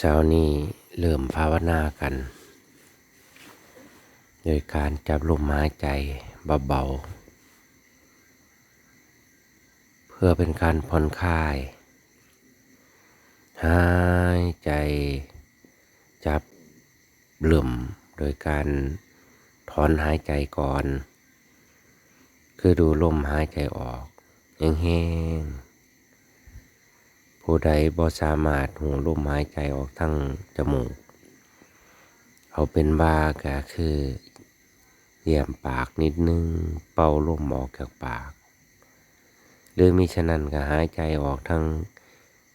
เช้านี้เริ่มภาวนากัน โดยการจับลมหายใจเบาๆ เพื่อเป็นการผ่อนคลาย หายใจจับลมโดยการถอนหายใจก่อน คือดูลมหายใจออกแห้งๆ ผู้ใดบ่สามารถหูลมหายใจออกทั้งจมูก เอาเป็นว่าก็คือเยี่ยมปากนิดนึง เป่าลมออกจากปาก หรือมิฉะนั้นก็หายใจออกทั้ง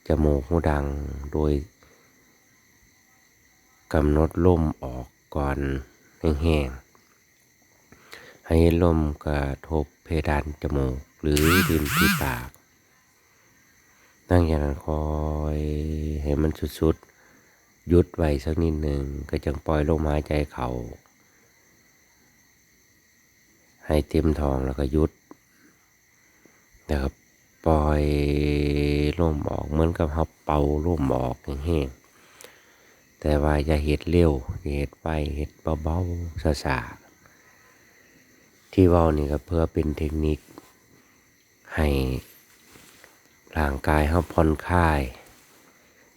จมูกหูดังโดยกำหนดลมออกก่อนแห้งๆให้ลมกระทบเพดานจมูกหรือริมที่ปาก ตั้งอย่างนั้นคอยให้มันสุดๆหยุดไว้สักนิดหนึ่งก็จังปล่อยลมหายใจเขาให้เต็มทองแล้วก็หยุดแล้วก็ปล่อยลมออกเหมือนกับเขาเป่าลมออกแห้งแต่ว่าอย่าเห็ดเร็วอย่าเห็ดไปเห็ดเบาๆซาๆที่ว้านี่ก็เพื่อเป็นเทคนิคให้ ร่างกายเขาผ่อนคลาย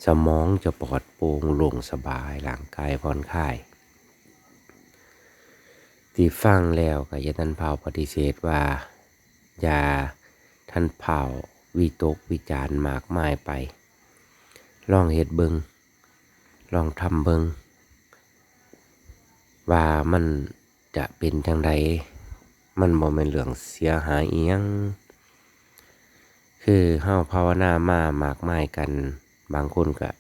สมองจะปลอดโปร่งโล่งสบายร่างกายผ่อนคลาย ที่ฟังแล้วก็อย่าท่านเผาปฏิเสธว่า อย่าท่านเผาวิตกวิจารณ์มากมายไป ลองเฮ็ดเบิงลองทำเบิงว่ามันจะเป็นจังไดมันบ่เป็นเรื่องเสียหายเอียง คือเฮาภาวนามาหมากไมายกัน บางคนก็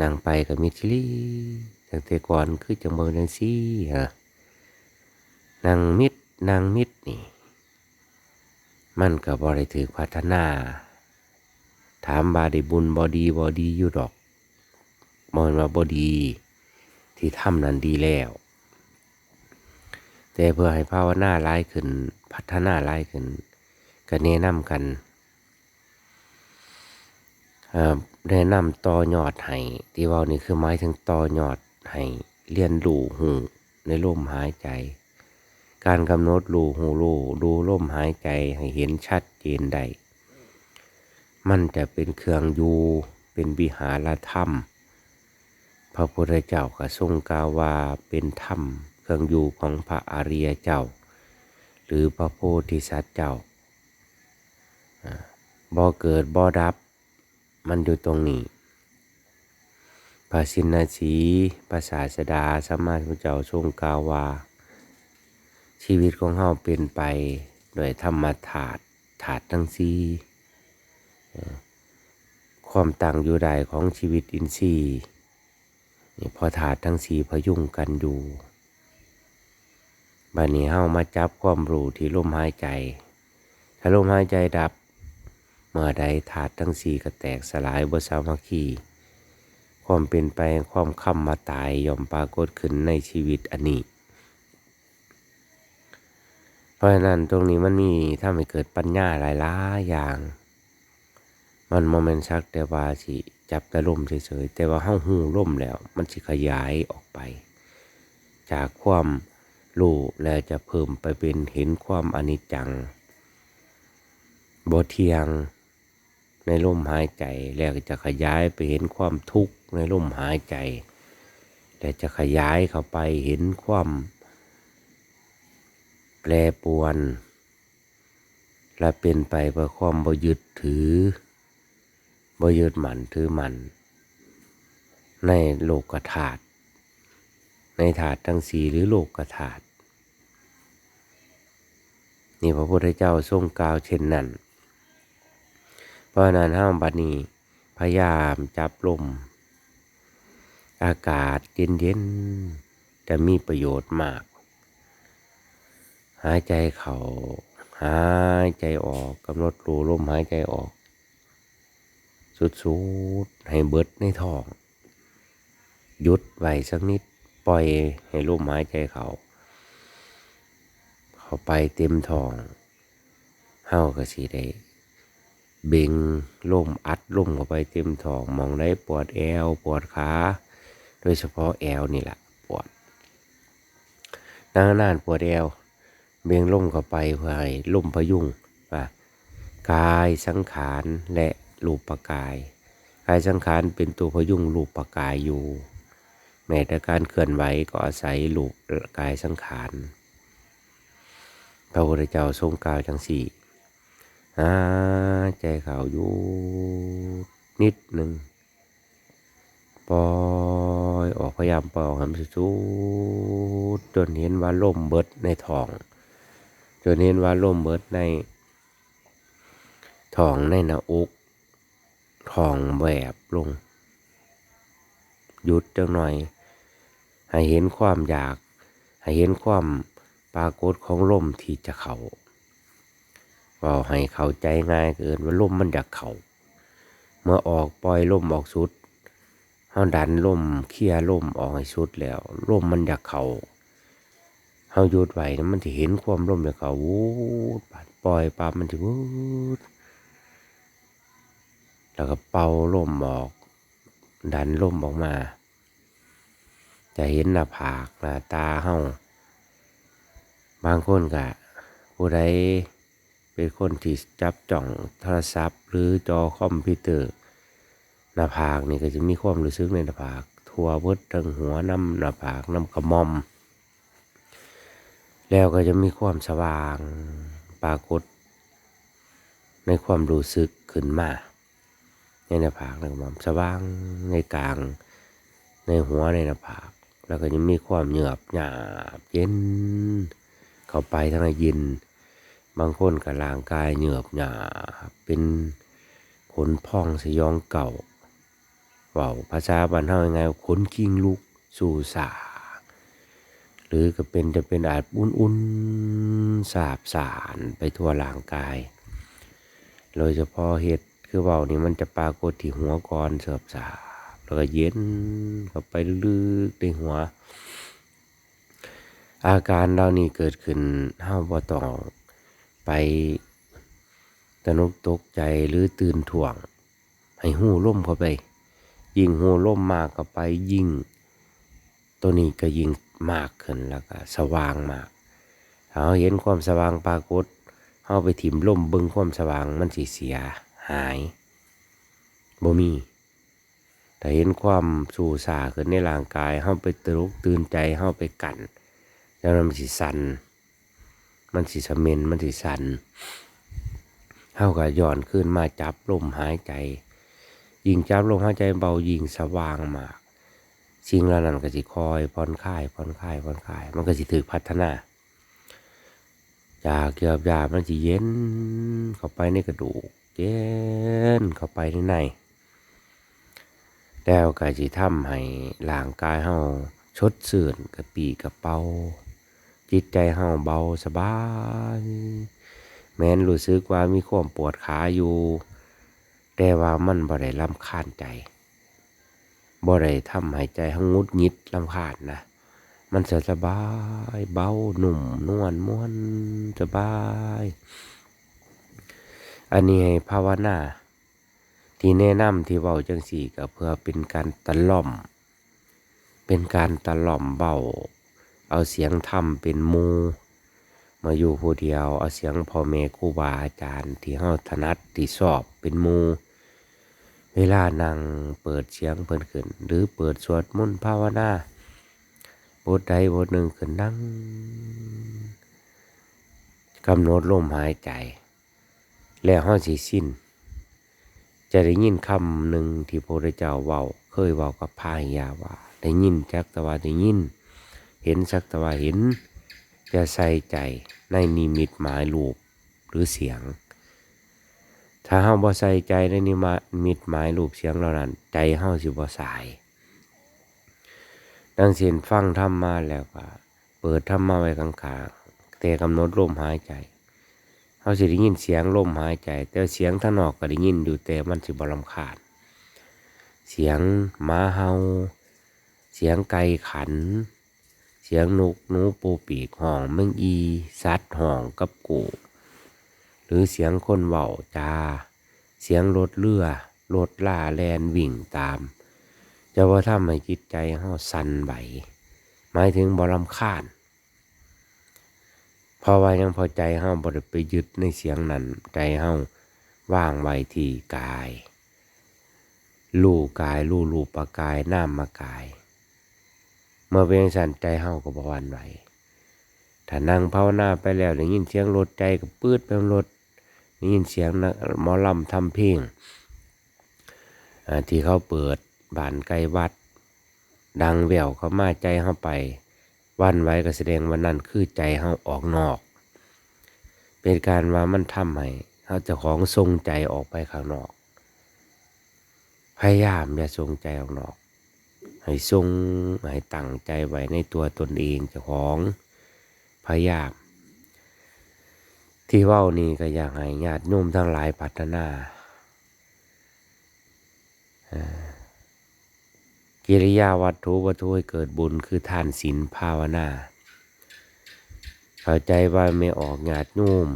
นั่งไปกับมิตรลีตั้งแต่ก่อนคือจังเบิงจังซี่ฮะนางมิตรนางมิตรนี่ มันก็บ่ได้ถือพัฒนา ถามบาได้บุญบอดีบอดีอยู่ดอกมอนว่าบอดี ที่ทำนั้นดีแล้ว แต่เพื่อให้ภาวนาร้ายขึ้น พัฒนาร้ายขึ้นก็แนะนำกัน แนะนำต่อยอดให้ที่ว่านี่คือหมายถึงต่อยอดให้เรียนรู้หูในลมหายใจ การกำหนดรูหูรูดูลมหายใจให้เห็นชัดเจนได้มันจะเป็นเครื่องอยู่เป็นวิหารธรรม พระพุทธเจ้าก็ทรงกาวาเป็นธรรม เครื่องอยู่ของพระอริยเจ้า หรือพระโพธิสัตว์เจ้าบ่เกิดบ่ดับ มันอยู่ตรงนี้พระสินนาสีภาษาสดาสมมาพระเจ้าทรงกล่าวว่าชีวิตของเฮาเป็นไปโดยธรรมถาตุถาตุทั้งสี่ความต่างอยู่ใดของชีวิตอินทรีย์พอถาตุทั้งสี่พยุงกันอยู่บัดนี้เฮามาจับความรู้ที่ลมหายใจ ถ้าลมหายใจดับ เมื่อใดถาตุทั้งสี่ก็แตกสลายบสามัคคีความเป็นไปความค่ำมาตายย่อมปรากฏขึ้นในชีวิตอันนี้ เพราะฉะนั้นตรงนี้มันมีถ้าไม่เกิดปัญญาหลายๆอย่าง มันโมเมนต์ชักแต่ว่าสิจับแต่ล่มเฉยๆแต่ว่าเฮาหูล่มแล้ว มันสิขยายออกไป จากความรู้แล้วจะเพิ่มไปเป็นเห็นความอนิจจังบ่เทียง ในลมหายใจแล้วจะขยายไปเห็นความทุกข์ในลมหายใจและจะขยายเข้าไปเห็นความ แปรปวน และเป็นไปเพื่อความบยึดถือบยึดหมันถือหมันในโลกธาตุในถาตุทั้งสีหรือโลกธาตุนี่พระพุทธเจ้าทรงกล่าวเช่นนั้น เพราะนั้นห้ามบัดนี้ พยายามจับลม อากาศเย็นๆจะมีประโยชน์มาก หายใจเขาหายใจออกกำหนดรูลมหายใจออก สุดๆ ให้เบิดในท้องหยุดไว้สักนิดปล่อยให้ลมหายใจเขาเข้าไปเต็มท้องเฮาก็สิได้ เบ่งล่มอัดล่มเข้าไปเต็มท้องมองได้ปวดแอวปวดขาโดยเฉพาะแอวนี่แหละปวดนานนานปวดแอว เบ่งล่มเข้าไปเพื่อให้ล่มพยุงว่ากายสังขารและรูปกาย กายสังขารเป็นตัวพยุงรูปกายอยู่แม้แต่การเคลื่อนไหวก็อาศัยรูปกายสังขารพระพุทธเจ้าทรงกล่าวจังสี่ หายใจเขาอยู่นิดหนึ่งปล่อยออกพยายามปล่อยออกห้มันสุดจนเห็นว่าล่มเบิดในท้อง จนเห็นว่าล่มเบิดในท้องในหน้าอกท้องแหวบลง หยุดจังหน่อย ให้เห็นความอยาก ให้เห็นความปรากฏของลมที่จะเข่า เว่าให้เข้าใจง่ายเกินว่าลมมันอยากเขาเมื่อออกปล่อยลมออกสุดเฮาดันลมเคลียร์ลมออกให้สุดแล้วลมมันอยากเขาเฮาหยุดไว้นะมันจะเห็นความลมอยากเขาวูดปาดปล่อยปั๊บมันจะวูดแล้วก็เป่าลมออก ดันลมออกมา จะเห็นหน้าผากหน้าตาเฮาบางคนก็ผู้ใด เป็นคนที่จับจ้องโทรศัพท์ หรือจอคอมพิวเตอร์หน้าผากนี่ก็จะมีความรู้สึกในหน้าผากทั่วเบิดทั้งหัวน้ำหน้าผากน้ำขมอม แล้วก็จะมีความสว่างปรากฏ ในความรู้สึกขึ้นมาในหน้าผากในขมอมสว่างในกลาง ในหัวในหน้าผาก แล้วก็จะมีความเหยือบหยาบเย็นเข้าไปทั้งในยิน บางคนกับร่างกายเหยือบหยาเป็นขนพองสยองเก่าเว่าภาษาบ้านเฮายังไงขนกิ้งลุกสู่สาหรือก็เป็นจะเป็นอาจอุ่นๆสาบสารไปทั่วร่างกาย โดยเฉพาะเห็ดคือเบานี่มันจะปรากฏที่หัวก่อนเสบสาแล้วก็เย็นเข้าไปลึกในหัว อาการเหล่านี้เกิดขึ้นเฮาบ่ต้อง ไปตะหนกตกใจหรือตื่นถ่วง ให้หูล่มเข้าไป ยิ่งหูล่มมากเข้าไปยิ่ง ตัวนี้ก็ยิ่งมากขึ้นแล้วก็สว่างมากถ้าเราเห็นความสว่างปรากฏเฮาไปถิ่มล่มเบิ่งความสว่างมันสิเสียหายบ่มีแต่เห็นความสู่สาขึ้นในร่างกายเฮาไปตรุกตื่นใจเฮาไปกันแล้วมันสิสัน มันสิสเมนมันสิสันเฮาก็ย้อนขึ้นมาจับลมหายใจ ยิงจับลมหายใจเบายิงสว่างมากสิ่งเหล่านั้นก็สิคอยผ่อนคลายผ่อนคลายผ่อนคลาย มันก็สิถึกพัฒนาจากเกือบยามันสิเย็นเข้าไปในกระดูกเย็นเข้าไปในในแล้วก็สิทำให้ร่างกายเฮาชดชื่นกระปีกระเป๋า จิตใจเฮาเบาสบาย แม้นรู้สึกว่ามีความปวดขาอยู่ แต่ว่ามันบ่ได้รำคาญใจบ่ได้ทำให้ใจเฮางุดหงิดรำคาญนะ มันจะสบายเบาหนุ่มนวลม้วนสบาย อันนี้ให้ภาวนาที่แนะนำที่เบาจังสี่ก็เพื่อเป็นการตะล่อม เป็นการตะล่อมเบา เอาเสียงธรรมเป็นมูมาอยู่ผู้เดียว เอาเสียงพ่อแม่ครูบาอาจารย์ ที่เฮาถนัดที่ชอบเป็นมูเวลานั่งเปิดเสียงเพิ่นขึ้น หรือเปิดสวดมนต์ภาวนาบทใดบทหนึ่งขึ้นนั่งกำหนดลมหายใจ แล้วเฮาสิสิ้น จะได้ยินคำหนึ่งที่พระเจ้าเว้าเคยเว้ากับพายาว่า ได้ยินจักแต่ว่าได้ยิน เห็นสักแต่ว่าเห็นจะใส่ใจในนิมิตหมายรูปหรือเสียง ถ้าเฮาบ่ใส่ใจในนิมิตหมายรูปเสียงเหล่านั้น ใจเฮาสิบ่สาย ดังเสียนฟังธรรมมาแล้วก็เปิดธรรมมาไว้ข้างๆแต่กำหนดลมหายใจเฮาสิได้ยินเสียงลมหายใจ แต่เสียงทางนอกก็ได้ยินอยู่แต่มันสิบ่รำคาญเสียงหมาเฮาเสียงไก่ขัน เสียงนกนูปูปีกห้องแมงอีสัตว์ห้องกับกูหรือเสียงคนเว้าจา เสียงรถเรือรถล่าแลนวิ่งตาม จะว่าทำให้จิตใจเฮาสั่นไหวหมายถึงบ่ลำคาญเพราะว่ายังพอใจเฮาบ่ได้ไปยึดในเสียงนั้นใจเฮาว่างไว้ที่กาย ลู่กายลู่ลู่ปากายน้ำมากาย เมื่อเป็นสันใจเฮาก็บ่หวันไหวถ้านั่งภาวนาไปแล้วได้ยินเสียงรถใจก็ปืดไปรถได้ยินเสียงหมอลำทำเพลงที่เขาเปิดบานไกลวัด ดังแววเขามาใจเฮาไปวันไว้ก็แสดงว่านั่นคือใจเฮาออกนอก เป็นการว่ามันทำให้เฮาเจ้าของทรงใจออกไปข้างนอก พยายามอย่าทรงใจออกนอก ให้ทรงให้ตั้งใจไว้ในตัวตนเองเจ้าของพยายามที่เว้านี่ก็อยากให้ญาติโยมทั้งหลายพัฒนากิริยาวัตถุวัตถุให้เกิดบุญคือทานศีลภาวนาเข้าใจว่าไม่ออกญาติโยม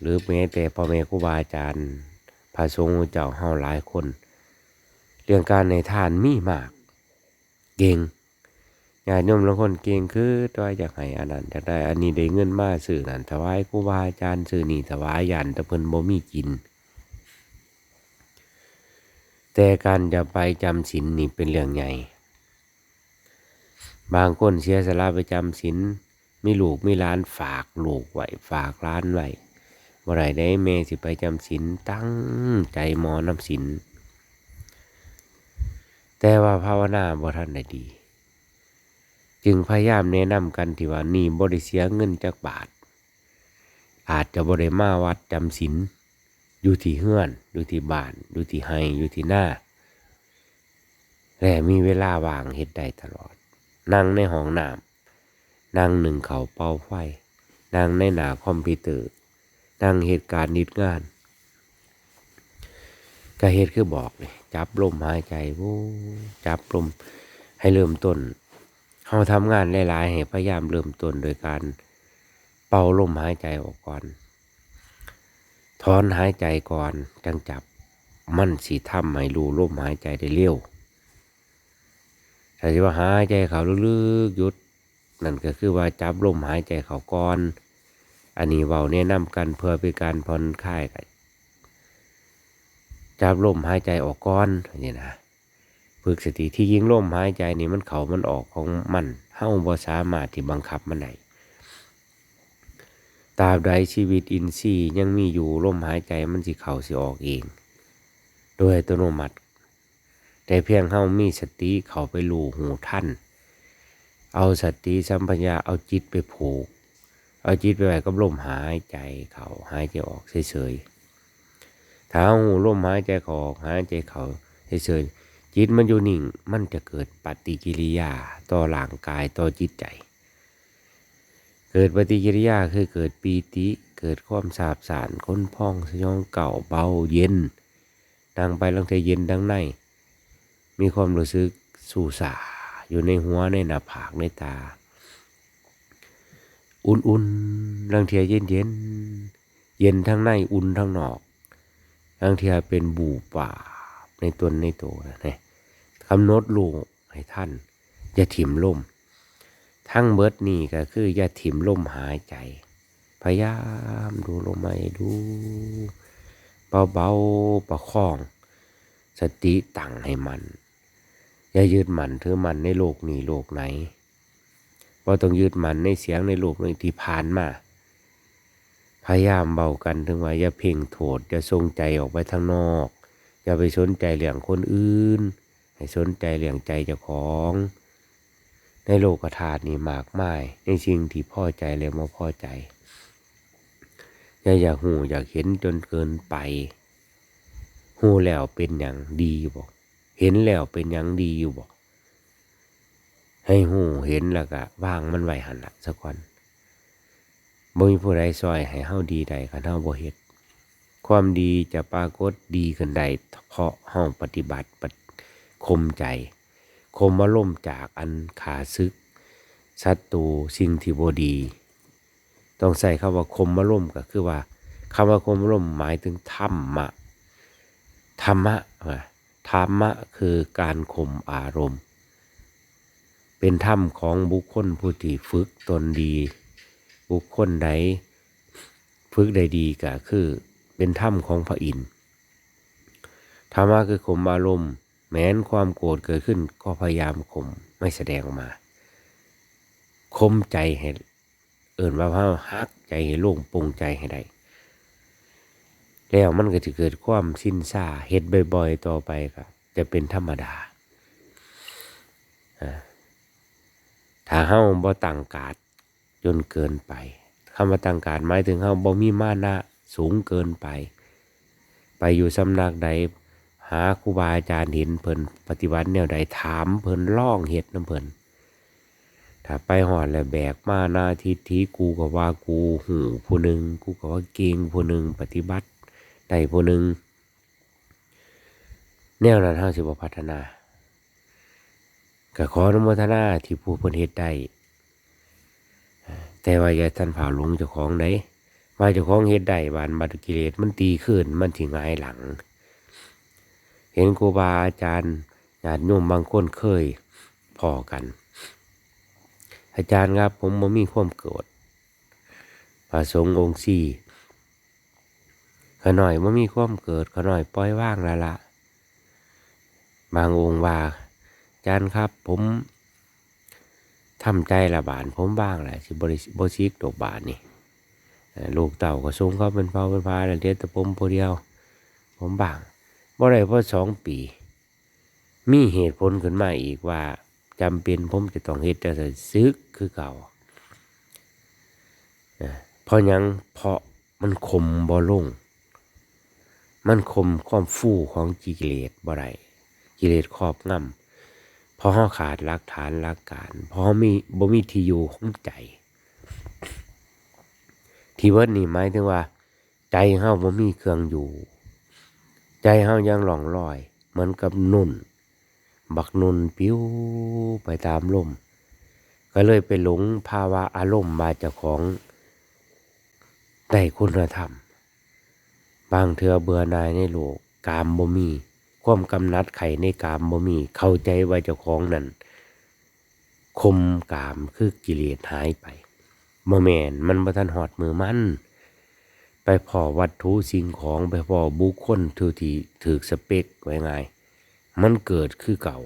หรือแม้แต่พ่อแม่ครูบาอาจารย์พระสงฆ์เจ้าเฮาหลายคน เรื่องการในทานมีมาก เก่งญาติโยมบางคนเก่งคือตัวอยากให้อันนั้นอยากได้อันนี้ได้เงินมาซื้อนั่นถวายครูบาอาจารย์ซื้อนี่ถวายยันต่เพิ่นบ่มีกิน แต่การจะไปจำศีลนี่เป็นเรื่องใหญ่ บางคนเสียสละไปจำศีลมีลูกมีล้านฝากลูกไว้ฝากร้านไว้บ่ได้ได้แม่สิไปจำศีลตั้งใจมอนำศีล แต่ว่าภาวนาบ่ทันได้ดี จึงพยายามแนะนำกันที่ว่านี่บ่ได้เสียเงินจักบาท อาจจะบ่ได้มาวัดจำศีลอยู่ที่เฮือน อยู่ที่บ้าน อยู่ที่ไห้อยู่ที่หน้าและมีเวลาว่างเฮ็ดได้ตลอด นั่งในห้องน้ำนั่งหนึ่งเขาเป่าไฟนั่งในหน้าคอมพิวเตอร์นั่งเหตุการณ์นิดงาน ก็เฮ็ดคือบอกเลยจับลมหายใจวู้จับลมให้เริ่มต้นเราทำงานหลายๆให้พยายามเริ่มต้นโดยการเป่าลมหายใจออกก่อนถอนหายใจก่อนจังจับมันสีทำให้รู้ลมหายใจได้เร็วถ้าสิว่าหายใจเขาลึกๆหยุดนั่นก็คือว่าจับลมหายใจเขาก่อน อันนี้เว้าแนะนำกันเพื่อเป็นการผ่อนคลายกัน จับลมหายใจออกก่อนนี่นะฝึกสติที่ยิงลมหายใจนี่มันเขามันออกของมันเฮาบ่สามารถที่บังคับมันได้ตราบใดชีวิตอินทรีย์ยังมีอยู่ลมหายใจมันสิเข้าสิออกเอง โดยอัตโนมัติ แต่เพียงเฮามีสติเข้าไปรู้หูท่าน เอาสติสัมปชัญญะเอาจิตไปผูก เอาจิตไปไว้กับลมหายใจเขาหายใจออกเฉยๆ ถ้าหูลมหายใจออกหายใจเขาเฉยๆจิตมันอยู่นิ่ง มันจะเกิดปฏิกิริยาต่อร่างกายต่อจิตใจ เกิดปฏิกิริยาคือเกิดปีติเกิดความสาบสารค้นพองสยองเก่าเบาเย็นดังไปลังเทเย็นดังใน มีความรู้สึกสู่สาอยู่ในหัวในหน้าผากในตา อุ่นๆลังเทียเย็นเย็นๆเย็นทั้งในอุ่นทั้งนอก ลังทียเป็นบูป่าในตนในตัวนะนี่ยกำนดลูกให้ท่าน อย่าถิ่มล่ม ทั้งเบิดนี่ก็คืออย่าถิ่มล่มหายใจ พยายามดูลมให้ดู เบาๆประคอง สติตั้งให้มัน อย่ายึดมันถือมันในโลกนี้โลกไหนว่าต้องยึดมันในเสียงในโลกนี้ที่ผ่านมา พยายามเบากันถึงว่าอย่าเพ่งโทษอย่าทรงใจออกไปทางนอก อย่าไปสนใจเรื่องคนอื่น ให้สนใจเรื่องใจเจ้าของ ในโลกธาตุนี้มากมายในสิ่งที่พ่อใจและไม่พอใจ อย่าอยากหูอยากเห็นจนเกินไปหูแล้วเป็นอย่างดีอยู่บอกเห็นแล้วเป็นอย่างดีอยู่บอกให้หูเห็นแล้วก็วางมันไว้หันละสักวัน บ่มีผู้ใดซอยให้เฮาดีใดคันเฮาบ่เฮ็ดความดีจะปรากฏดีขึ้นได้เพราะเฮาปฏิบัติปคมใจ คมอารมจากอันขาซึกศัตรูสิ่งที่บ่ดี ต้องใส่คำว่าคมอารมก็คือว่าคำว่าคมอารมหมายถึงธรรมะธรรมะว่ะธรรมะคือการข่มอารมณ์ เป็นธรรมของบุคคลผู้ที่ฝึกตนดี บุคคลใดฝึกได้ดีก็คือเป็นธรรมของพระอินทร์ธรรมะคือข่มอารมณ์ แม้นความโกรธเกิดขึ้นก็พยายามข่มไม่แสดงออกมาข่มใจให้เอิ่นว่าพระฮักใจให้โล่งปรงใจให้ได้แล้วมันก็จะเกิดความสิ้นซาเฮ็ดบ่อย ๆ ต่อไปก็จะเป็นธรรมดาอ่าถ้าเฮาบ่ตั้งกาด จนเกินไปคำว่าตั้งการหมายถึงเฮาบ่มีมานะสูงเกินไป ไปอยู่สำนักใดหาครูบาอาจารย์เห็นเพิ่นปฏิบัติแนวใดถามเพิ่นล่องเฮ็ดน้ำเพิ่นถ้าไปหอดแล้วแบกมาหน้าทิทีกูก็ว่ากูหูผู้หนึ่งกูก็ว่าเก่งผู้หนึ่งปฏิบัติได้ผู้หนึ่งแนวนั้นเฮาสิบพัฒนาก็ขออนุโมทนาที่ผู้เพิ่นเฮ็ดได้ แต่ว่าอย่าท่านผ่าหลงเจ้าของไดว่าเจ้าของเฮ็ดได้บานบัตกิเลสมันตีขึ้นมันสิหงายหลัง เห็นครูบาอาจารย์ญาติโยมบางคนเคยพอกัน อาจารย์ครับผมบ่มีความโกรธพระสงฆ์องค์สี่ขน่อยว่มีความเกิดขน่อยปล่อยว่างล้วละบางองค์ว่าอาจารย์ครับผม ทำใจละบานผมบ้างแหละสิบริบชิกตกบานนี่ลูกเต่าก็ส่งเขาเป็นเฝ้าเป็นพาแล้วเดียวแต่ผมผู้เดียว ผมบ้างบ่ได้เพราะสองปี มีเหตุผลขึ้นมาอีกว่าจำเป็นผมจะต้องเฮ็ดจะซึกคือเก่าเพราะยังเพราะมันคมบ่ลง มันคมความฟู่ของกิเลสบ่ได้กิเลสครอบงำ พราะเฮาขาดหลักฐานหลักการเพราะเฮามีบ่มีที่อยู่ของใจ ที่เวิร์ดนี่หมายถึงว่า ใจเฮาบ่มีเครื่องอยู่ ใจเฮายังหล่องลอย เหมือนกับนุ่น บักนุ่นปิ้วไปตามลมก็เลยไปหลงภาวะอารมณ์มาจ้าของได้คุณธรรม บางเถื่อเบื่อนายในโลก กามบ่มี ความกำนัดไข่ในกามบ่มี เข้าใจว่าเจ้าของนั่นคมกามคือกิเลสหายไปบ่แมนมันบ่ทันหอดมือมัน ไปพอวัตถุสิ่งของไปพอบุคคลทุที่ถือสเปกไว้ไงายมันเกิดคือเก่า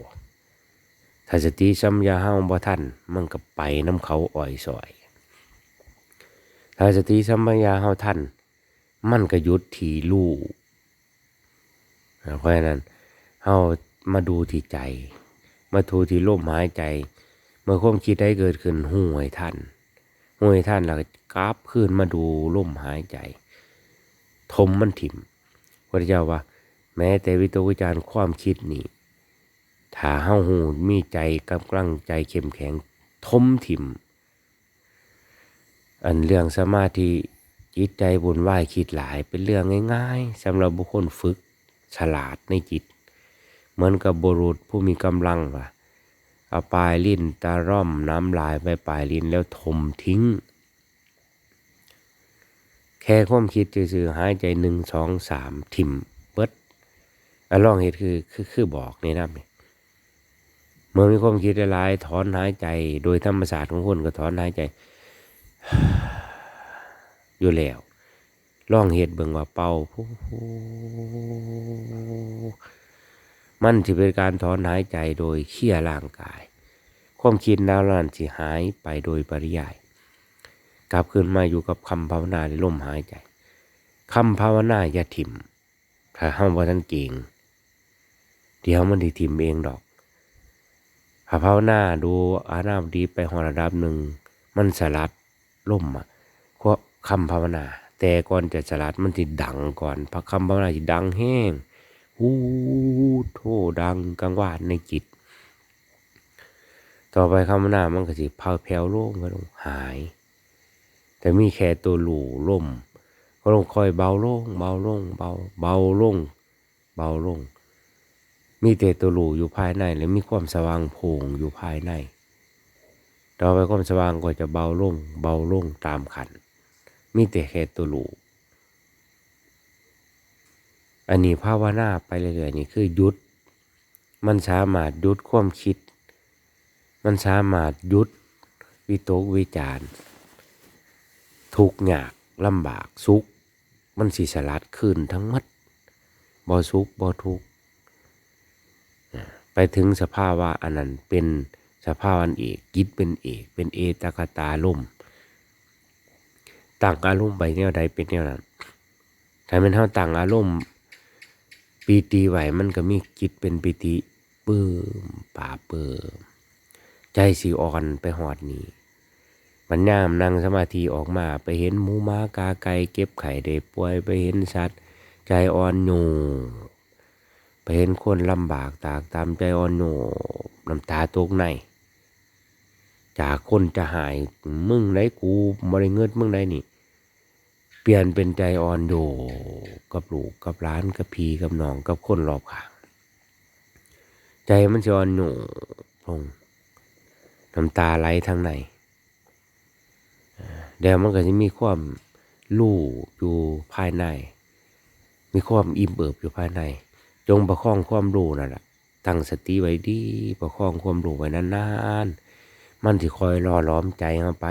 ถ้าสติสัมยาเฮาบ่ทันมันก็ไปน้ำเขาอ่อยสอย ถ้าสติสัมปชัญญาเฮาทันมันก็ยุดที่ลูก เพราะฉะนั้นเฮามาดูที่ใจ มาดูที่ลมหายใจ เมื่อความคิดได้เกิดขึ้นหูให้ท่านหูให้ท่านแล้วกราบขึ้นมาดูลมหายใจ ทมมันถิ่มพระเจ้าว่า แม้แต่วิตกวิจารณ์ความคิดนี่ถ้าเฮาหูมีใจกำลังใจเข้มแข็งทมถิ่ม อันเรื่องสมาธิจิตใจบุญไหวคิดหลายเป็นเรื่องง่าย ๆสำหรับบุคคลฝึก ฉลาดในจิต เหมือนกับบุรุษผู้มีกำลังว่ะเอาปลายลิ้นตาร่อมน้ำลายไปปลายลิ้นแล้วถมทิ้ง แค่ความคิดซื่อหายใจหนึ่งสองสามทิมเบิดอลองเหตุคือคือคือบอกในน้ำเนี่ยเมื่อมีความคิดหลายถอนหายใจ โดยธรรมศาสตร์ของคนก็ถอนหายใจ อยู่แล้ว ลองเห็ดเบิ่งว่าเป่ามันจะเป็นการถอนหายใจโดยเขี่ยร่างกาย ความคิดนาวนั้นสิหายไปโดยปริยาย กลับคืนมาอยู่กับคำภาวนาในลมหายใจคำภาวนาอย่าถิ่ม ถ้าห้ามว่าท่านเก่งเดี๋ยวมันที่ถิ่มเองดอกถ้าภาวนาดูอานาบดีไปหอระดับหนึ่ง มันสลัดล่มอะเพราะคำภาวนา แต่ก่อนจะสลัดมันติดังก่อนพระคำภาวนาจะดังแห้งฮูโทดังกังวานในจิต ต่อไปคำภาวนามันก็สิพาแผ่วโล่งก็ลงหาย แต่มีแค่ตัวหลู่ล่ม ก็ลงคอยเบาลงเบาลงเบาเบาลงเบาลง มีแต่ตัวหลู่อยู่ภายในและมีความสว่างโพ่งอยู่ภายใน ต่อไปความสว่างก็จะเบาลงเบาลงตามขัน มีแต่แค่ตัวหลูออันนี้ภาวนาไปเรื่อยๆนี่คือยุด มันสามารถยุดความคิด มันสามารถยุดวิตกวิจาร์ทุกข์ยากลำบากสุข มันสิสลัดขึ้นทั้งมัดบ่สุขบ่ทุกไปถึงสภาวะอันนั้นเป็นสภาวะอันเอกกิจเป็นเอก เป็นเอตกตาลม ต่างอารมณ์ไปแนวใดเป็นแนวนั้นถ้าเป็นเท่าต่างอารมณ์ปีติไหวมันก็มีจิตเป็นปีติปื้มป่าเปิมใจสีอ่อนไปหอดนี้มันยามนั่งสมาธิออกมาไปเห็นหมูม้ากาไก่เก็บไข่ได้ป่วยไปเห็นสัตว์ ใจอ่อนโยไปเห็นคนลำบากตากตามใจอ่อนโยน้ำตาตกในจากคนจะหายมึงได้กูบริเงิดมึงได้นี่ เปลี่ยนเป็นใจอ่อนโยกับลูกกับร้านกับพีกับน้องกับคนรอบข้าง ใจมันจะอ่อนโยพงน้ำตาไหลทางในเดี๋ยวมันก็จะมีความลู่อยู่ภายใน มีความอิ่มเอิบอยู่ภายใน จงประคองความรู้นั่นแหละตั้งสติไว้ดีประคองความรู้ไว้นานๆมันสิคอยรอล้อมใจเราไป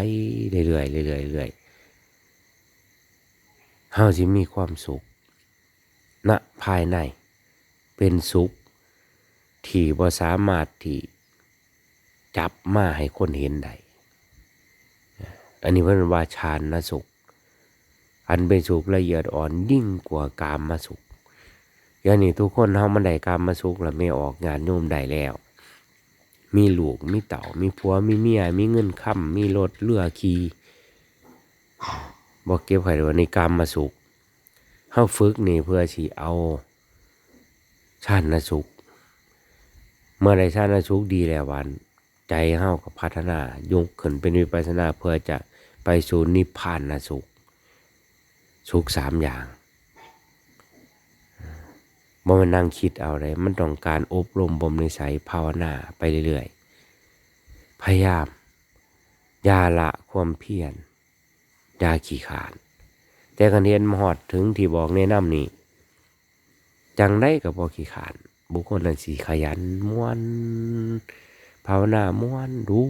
เรื่อยๆเรื่อยๆเรื่อยๆ เฮาสิมีความสุขณภายใน เป็นสุข ที่บ่สามารถที่จับมาให้คนเห็นได้อันนี้เพิ่นว่าฌานนะสุข อันเป็นสุขละเอียดอ่อนยิ่งกว่ากามมาสุขอย่างนี้ทุกคนเฮามันได้กามมาสุขแล้วไม่ออกงานโยมได้แล้ว มีลูกมีเต่ามีผัวมีเมียมีเงินค้ำมีรถเรือขี่ บอกเก็บไว้ว่าในกามมาสุขเฮาฝึกนี่เพื่อสิเอาชาตินสุข เมื่อใดชาตินสุขดีแล้ววัน ใจเฮาก็พัฒนายกขึ้นเป็นวิปัสสนาเพื่อจะไปสู่นิพพานนสุข สุขสามอย่างบ่มานั่งคิดเอาเลยมันต้องการอบรมบ่มนิสัยภาวนาไปเรื่อยๆ พยายามยาละความเพียร อยาขี้ขาน แต่กันเห็นมหอดถึงที่บอกแนะนำนี่จังได้กับบ่ขี้ขาน บุคคลนั้นสีขยันม้วนภาวนาม้วนรู้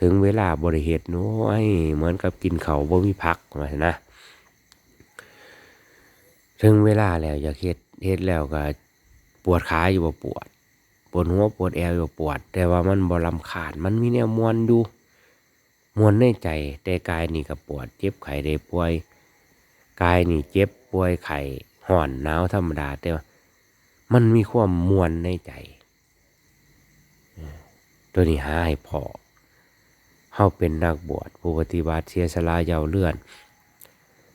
ถึงเวลาบริเหตุน้อยเหมือนกับกินเขาบ่มีพักมานะ ถึงเวลาแล้วอยากเฮ็ดเฮ็ดแล้วก็ปวดขาอยู่บ่ปวดปวดหัวปวดแอวอยู่ปวด แต่ว่ามันบ่ลำคาญมันมีแนวมวนอยู่ มวนในใจแต่กายนี่ก็ปวดเจ็บไข้ได้ป่วย กายนี่เจ็บป่วยไข้ห่อนหนาวธรรมดาแต่ว่ามันมีความมวนในใจ ตัวนี้หาให้พอเฮาเป็นนักบวชผู้ปฏิบัติเสียสละเยาวเลื่อน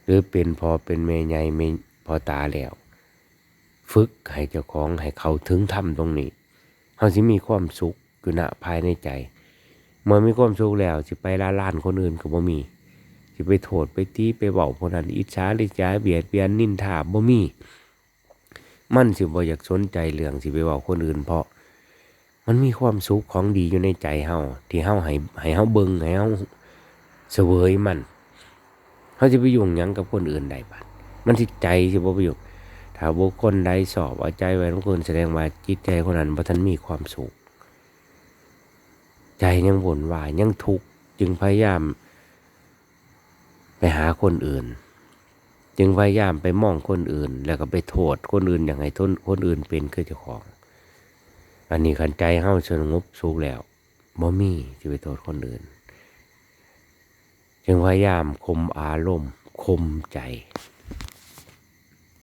หรือเป็นพอเป็นเมยใหญ่เมยพอตาแล้ว ฝึกให้เจ้าของให้เขาถึงทำตรงนี้เขาสิมีความสุขอยู่ณภายในใจ มื่อมีความสุขแล้วสิไปล่าล้านคนอื่นก็บ่มีสิไปโทษไปตีไปเบาคนนั้นอิจฉาลิจาเบียดเบียนนินทาบ่มี มันสิบ่อยากสนใจเรื่องสิไปเบาคนอื่น เพราะ มันมีความสุขของดีอยู่ในใจเฮาที่เฮาให้ให้เฮาเบิ่งให้เฮาเสวยมันเฮาสิไปยุ่งหยังกับคนอื่นได้บัดมันสิใจสิบ่ประโยชน์ถ้าบุคคลใดสอบเอาใจไว้ทุกคนแสดงว่าจิตใจคนนั้นบ่ทันมีความสุข ใจยังบ่นวายยังทุกข์จึงพยายาม ไปหาคนอื่น จึงพยายามไปมองคนอื่น แล้วก็ไปโทษคนอื่นอย่างไรทนคนอื่นเป็นคือเจ้าของ อันนี้ขันใจเฮาสงบสุขแล้วบ่มีจะไปโทษคนอื่น จึงพยายามคมอารมณ์คมใจ